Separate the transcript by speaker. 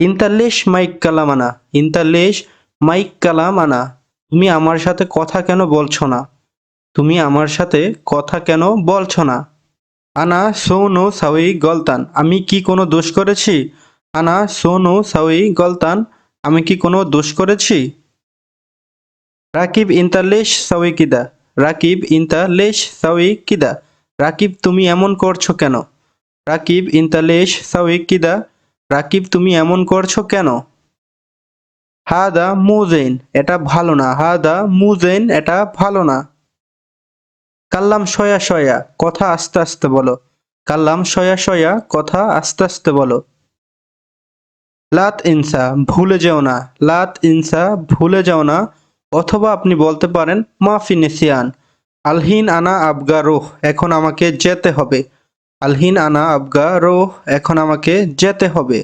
Speaker 1: ইন্তালেশ mic কালামানা, ইন্তালেশ mic কালামানা, তুমি আমার সাথে কথা কেন বলছো না? তুমি আমার সাথে কথা কেন বলছো না? আনা সোনো সাউই গলতান, আমি কি কোনো দোষ করেছি? আনা সোনো সাউই গলতান, আমি কি কোনো দোষ করেছি? রাকিব ইন্তালেশ সাউই কিদা? রাকিব ইন্তালেশ সাউই কিদা? রাকিব, তুমি এমন করছ কেন? রাকিব ইন্তালেশ সাউই কিদা? রাকিব, তুমি এমন করছ কেন? হাদা মুজেন এটা ভালো না। হাদা মুজেন এটা ভালো না। কাল্লাম সয়া সয়া, কথা আস্তে আস্তে বলো। কাল্লাম সয়া সয়া, কথা আস্তে আস্তে বলো। লাত ইনসা, ভুলে যেও না। লাত ইনসা, ভুলে যাও না। অথবা আপনি বলতে পারেন, মাফি নেসিয়ান। আলহিন আনা আবগা রোহ, এখন আমাকে যেতে হবে। আলহিন আনা আবগা রো এখন আমাকে যেতে হবে।